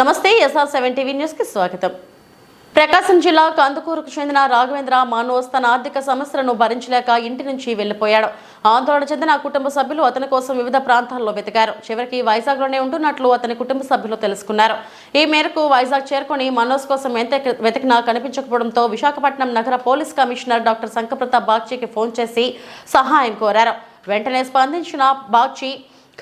నమస్తే SR seven TV న్యూస్కి స్వాగతం. ప్రకాశం జిల్లా కందుకూరుకు చెందిన రాఘవేంద్ర మనోజ్ తన ఆర్థిక సమస్యలను భరించలేక ఇంటి నుంచి వెళ్ళిపోయాడు ఆందోళన చెందిన కుటుంబ సభ్యులు అతని కోసం వివిధ ప్రాంతాల్లో వెతికారు. చివరికి వైజాగ్లోనే ఉంటున్నట్లు అతని కుటుంబ సభ్యులు తెలుసుకున్నారు. ఈ మేరకు వైజాగ్ చేరుకుని మనోజ్ కోసం ఎంత వెతికినా కనిపించకపోవడంతో విశాఖపట్నం నగర పోలీస్ కమిషనర్ డాక్టర్ శంకప్రతాప్ బాగ్చీకి ఫోన్ చేసి సహాయం కోరారు. వెంటనే స్పందించిన Bagchi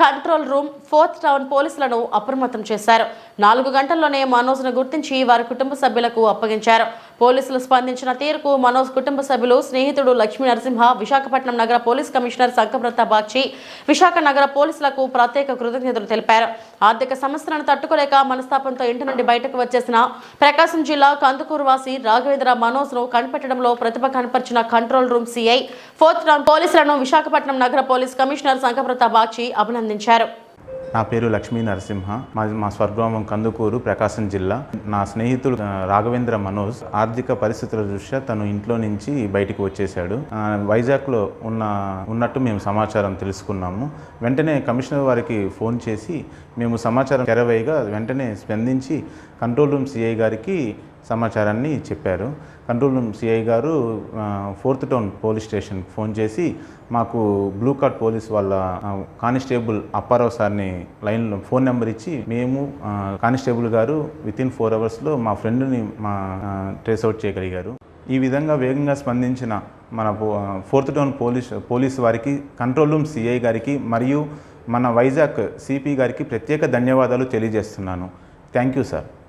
control room fourth town పోలీసులను అప్రమత్తం చేశారు. నాలుగు గంటల్లోనే మనోజ్ను గుర్తించి వారి కుటుంబ సభ్యులకు అప్పగించారు. పోలీసులు స్పందించిన తీరుకు మనోజ్ కుటుంబ సభ్యులు స్నేహితుడు లక్ష్మీ నరసింహ విశాఖపట్నం నగర పోలీస్ కమిషనర్ సంకప్రత బాక్షి విశాఖ నగర పోలీసులకు ప్రత్యేక కృతజ్ఞతలు తెలిపారు. ఆర్థిక సమస్యలను తట్టుకోలేక మనస్తాపంతో ఇంటి నుండి బయటకు వచ్చేసిన ప్రకాశం జిల్లా కందుకూరు వాసి రాఘవేంద్ర మనోజ్ను కనిపెట్టడంలో ప్రతిభ కనపరిచిన control room CI fourth town పోలీసులను విశాఖపట్నం నగర పోలీస్ కమిషనర్ సంకప్రత బాక్షి అభినందించారు. నా పేరు లక్ష్మీ నరసింహ. మా మా స్వర్గ్రామం కందుకూరు ప్రకాశం జిల్లా. నా స్నేహితుడు రాఘవేంద్ర మనోజ్ ఆర్థిక పరిస్థితుల దృష్ట్యా తను ఇంట్లో నుంచి బయటికి వచ్చేసాడు వైజాగ్లో ఉన్న ఉన్నట్టు మేము సమాచారం తెలుసుకున్నాము. వెంటనే కమిషనర్ వారికి ఫోన్ చేసి మేము సమాచారం తెరవేయగా వెంటనే స్పందించి కంట్రోల్ రూమ్ సిఐ గారికి సమాచారాన్ని చెప్పారు. కంట్రోల్ రూమ్ సిఐ గారు ఫోర్త్ టౌన్ పోలీస్ స్టేషన్కి ఫోన్ చేసి మాకు బ్లూ కార్డ్ పోలీస్ వాళ్ళ కానిస్టేబుల్ అప్పారావు సార్ని లైన్లో ఫోన్ నెంబర్ ఇచ్చి మేము కానిస్టేబుల్ గారు విత్ ఇన్ ఫోర్ అవర్స్లో మా ఫ్రెండ్ని మా ట్రేస్ అవుట్ చేయగలిగారు. ఈ విధంగా వేగంగా స్పందించిన మన పో- ఫోర్త్ టౌన్ పోలీస్ పోలీస్ వారికి కంట్రోల్ రూమ్ సిఐ గారికి మరియు మన వైజాగ్ సిపి గారికి ప్రత్యేక ధన్యవాదాలు తెలియజేస్తున్నాను. Thank you sir.